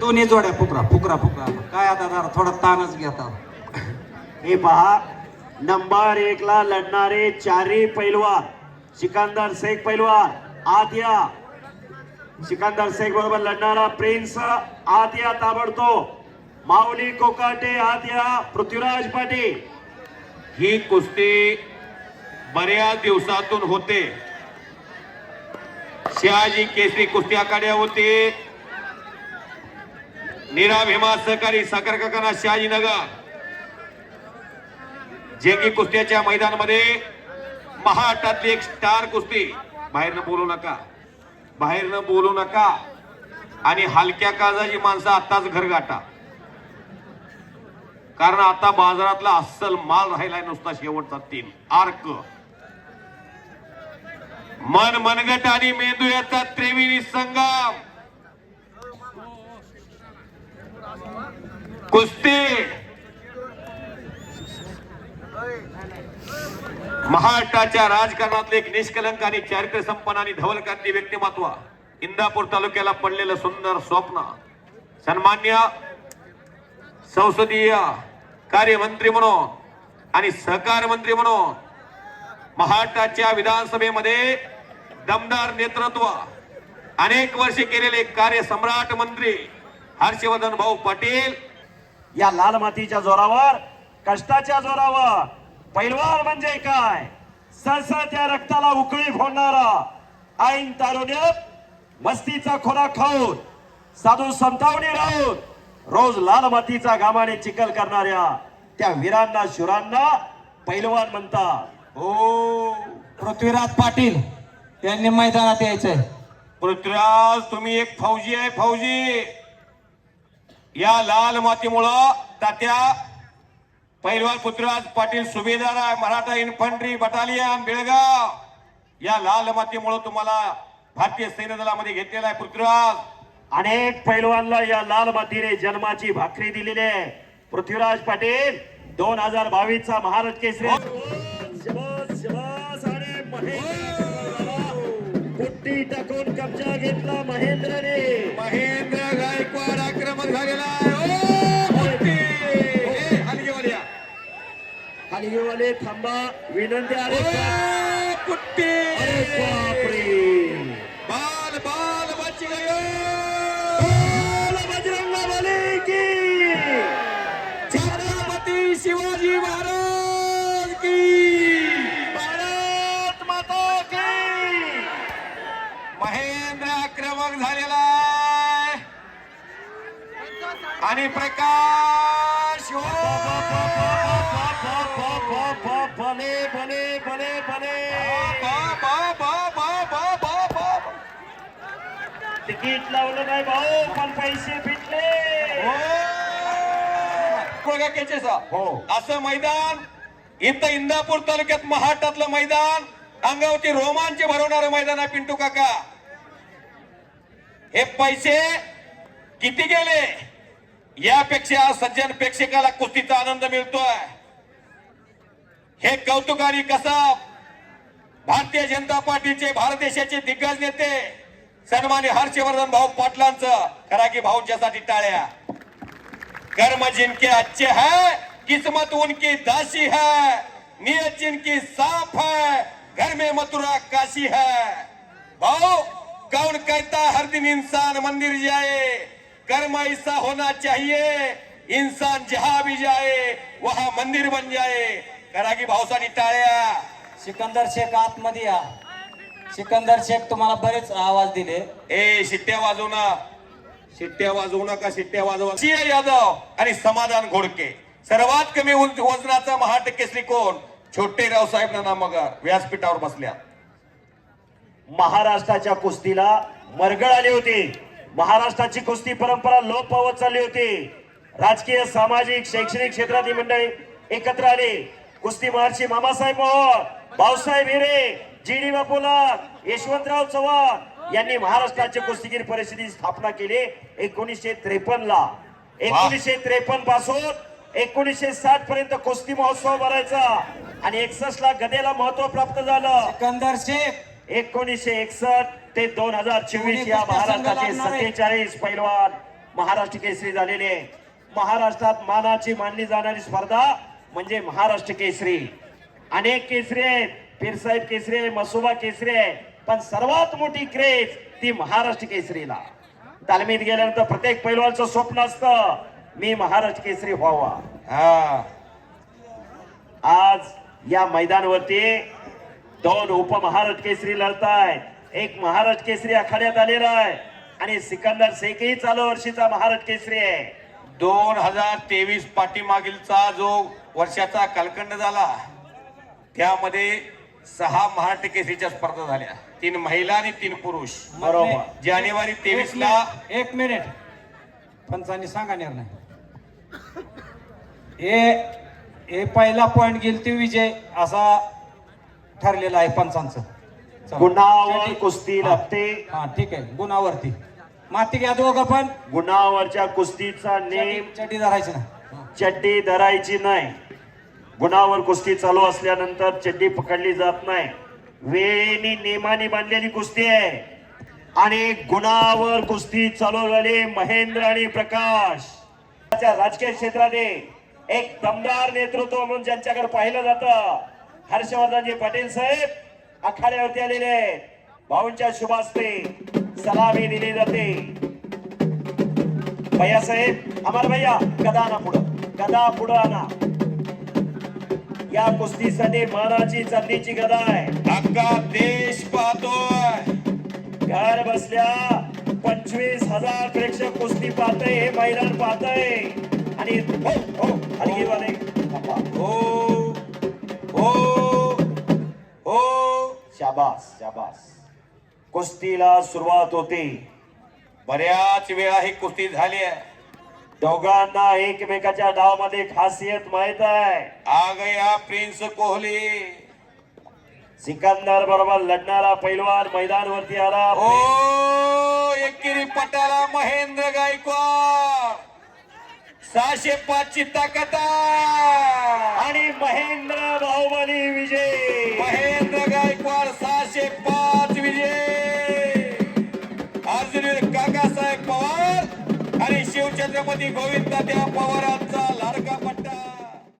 दोन्ही जोड्या फुकरा फुकरा फुकरा. काय आता जरा थोडा ताणच घेतात हे पहा नंबर एक ला लढणारे चारी पैलवान. सिकंदर शेख पैलवान आदिया. सिकंदर शेख बरोबर लढणारा प्रिन्स आत या माऊली कोकाटे आत या पृथ्वीराज पाटील. ही कुस्ती बऱ्याच दिवसातून होते. शहाजी केसरी कुस्ती आखाड्या होते नीरा भीमा सहकारी साखर कारखाना शहाजीनगर जेकी कुस्त्याच्या मैदानामध्ये महाराष्ट्रातली एक स्टार कुस्ती. बाहेरनं बोलू नका. बाहेरनं बोलू नका. आणि हलक्या काळजाची माणसं आताच घर गाठा कारण आता बाजारातला अस्सल माल राहिलाय नुसता शेवटचा तीन. आर्क. मन मनगट आणि मेंदू याचा त्रिवेणी संगम. कुस्ती. महाराष्ट्राच्या राजकारणातले एक निष्कलंक आणि चारित्र्य संपन्न आणि धवलकांती व्यक्तिमत्व इंदापूर तालुक्याला पडलेलं सुंदर स्वप्न. सन्मान्य संसदीय कार्यमंत्री म्हणून आणि सहकार मंत्री म्हणून महाराष्ट्राच्या विधानसभेमध्ये दमदार नेतृत्व अनेक वर्षे केलेले कार्य सम्राट मंत्री हर्षवर्धन भाऊ पाटील या लाल मातीच्या जोरावर कष्टाच्या जोरावर. पैलवान म्हणजे काय? सळसळत्या रक्ताला उकळी फोडणारा ऐन तारुण्यात मस्तीचा खोराक खाऊन साधू संतावणी राहून रोज लाल मातीचा घामाने चिखल करणाऱ्या त्या वीरांना शुरांना पैलवान म्हणतात. हो पृथ्वीराज पाटील यांनी मैदानात यायचंय. पृथ्वीराज तुम्ही एक फौजी आहे फौजी. या लाल मातीमुळं तात्या पैलवान पृथ्वीराज पाटील सुभेदार मराठा इन्फंट्री बटालियन बेळगाव. या लाल मातीमुळं तुम्हाला भारतीय सैन्य दलामध्ये घेतलेला आहे पृथ्वीराज. अनेक पैलवानला या लाल मातीने जन्माची भाकरी दिलेली आहे. पृथ्वीराज पाटील दोन हजार बावीस चा महाराज केसरी कुट्टी टाकून कब्जा घेतला महेंद्रने. महेंद्र गायकवाड आक्रमक झालेला आहे. हलगीवाले थांबा. विनंती अरे ओ, कुट्टी! बाल बाल बच गयो आणि प्रकाश भले भले भले भले बा, बा, बा, बा, बा, बा, बा. तिकीट लावलं नाही भाऊ पण पैसे फिटले हो. हो. असं मैदान इथं इंदापूर तालुक्यात महाटातलं मैदान अंगावरती रोमांच भरवणारं मैदान आहे पिंटू काका हे पैसे किती गेले यापेक्षा सज्जन प्रेक्षकाला कुस्तीचा आनंद मिळतोय. हे कौतुकारी कसब भारतीय जनता पार्टीचे भारत देशाचे दिग्गज नेते सन्मानी हर्षवर्धन भाऊ पाटलांचं खरा की भाऊच्यासाठी टाळ्या. कर्म जिनके अच्छे है किस्मत उनकी दासी है नियत जिनकी साफ है घर में मथुरा काशी है। भाऊ कौन कहता हर दिन इंसान मंदिर जाए? कर्म ऐसा होना चाहिए। इंसान जहां भी जाए वहां मंदिर बन जाए। करा की भाऊसाठी टाळ्या। सिकंदर शेख आतमध्ये या. सिकंदर शेख तुम्हाला बरेच आवाज दिले. ए शिट्ट्या वाजवू ना. शिट्ट्या वाजवू नका शिट्ट्या वाजवा. सिंह यादव आणि समाधान घोडके. सर्वात कमी उंच- वजनाचा महाटक्केसरी कोण? छोटे रावसाहेब नाना मगर व्यासपीठावर बसल्या. महाराष्ट्राच्या कुस्तीला मरगळ आली होती. महाराष्ट्राची कुस्ती परंपरा लोप पावत चालली होती. राजकीय सामाजिक शैक्षणिक क्षेत्रातील मंडळी एकत्र आली. कुस्ती महर्षी मामासाहेब मोहोळ भाऊसाहेब हिरे जी डी बापूला यशवंतराव चव्हाण यांनी महाराष्ट्राची कुस्तीगीर परिषदेची स्थापना केली एकोणीसशे त्रेपन्न ला एकोणीसशे त्रेपन्नपासून एकोणीसशे साठ पर्यंत कुस्ती महोत्सव भरायचा आणि एकसष्ट ला गदेला महत्त्व प्राप्त झालं. सिकंदर शेख. एकोणीसशे एकसष्ट ते दोन हजार चोवीस या महाराष्ट्राचे? सत्तेचाळीस पैलवान महाराष्ट्र केसरी झालेले महाराष्ट्रात मानाची मानली जाणारी स्पर्धा म्हणजे महाराष्ट्र केसरी. अनेक केसरी आहेत. पीरसाहेब केसरी आहे मसोबा केसरी आहे पण सर्वात मोठी क्रेज ती महाराष्ट्र केसरीला. तालमीत गेल्यानंतर प्रत्येक पैलवानचं स्वप्न असतं मी महाराष्ट्र केसरी व्हावा. हा. आज या मैदानावरती दोन उपमहाराष्ट्र केसरी लढतायत. एक महाराष्ट्र केसरी आखाड्यात आलेला आहे. आणि सिकंदर शेखही चालू वर्षीचा महाराष्ट्र केसरी आहे. दोन हजार तेवीस पाठीमागीलचा जो वर्षाचा कालखंड झाला त्यामध्ये सहा महाराष्ट्र केसरीच्या स्पर्धा झाल्या. तीन महिला आणि तीन पुरुष. बरोबर. जानेवारी तेवीस एक ला मिनिट, एक मिनिट. पंचांनी सांगा निर्णय. हे हे पहिला पॉइंट गेल ते विजय असा ठरलेला आहे पंचांचं. गुणावर कुस्ती. लागते हा. ठीक आहे. गुणावरती. माती घ्या दोघं पण. गुणावरच्या कुस्तीचा नेम चटी धरायची ना चड्डी धरायची नाही. गुणावर कुस्ती चालू असल्यानंतर चड्डी पकडली जात नाही. वेळेने नेमाने बांधलेली कुस्ती आहे. आणि गुणावर कुस्ती चालू झाली महेंद्र आणि प्रकाश. राजकीय क्षेत्राने एक दमदार नेतृत्व म्हणून ज्यांच्याकडे पाहिलं जातं. हर्षवर्धनजी पाटील साहेब आखाड्यावरती आलेले आहेत. भाऊंच्या शुभास्ते सलामी दिली जाते. भैया साहेब अमर भैया गदा आणा पुढं गदा पुढं आणा. या कुस्तीसाठी मानाची चांदीची गदा आहे. अख्खा देश पाहतोय. घर बसल्या पंचवीस हजार प्रेक्षक कुस्ती पाहतय हे मैदान पाहतय. आणि हो हो. हो हो हो. शाबास शाबास. कुस्तीला सुरुवात होते. बऱ्याच वेळा ही कुस्ती झाली आहे. दोघांना एकमेकाच्या डावामध्ये खासियत माहीत आहे. आ गया प्रिन्स कोहली. सिकंदर बरोबर लढणारा पैलवान मैदानवरती आला. ओ एकेरी पटाला महेंद्र गायकवाड. सहाशे पाचची ताकद आहे. आणि महेंद्र बाहुबली विजय. अर्जुन काकासाहेब गोविंद त्या पवारांचा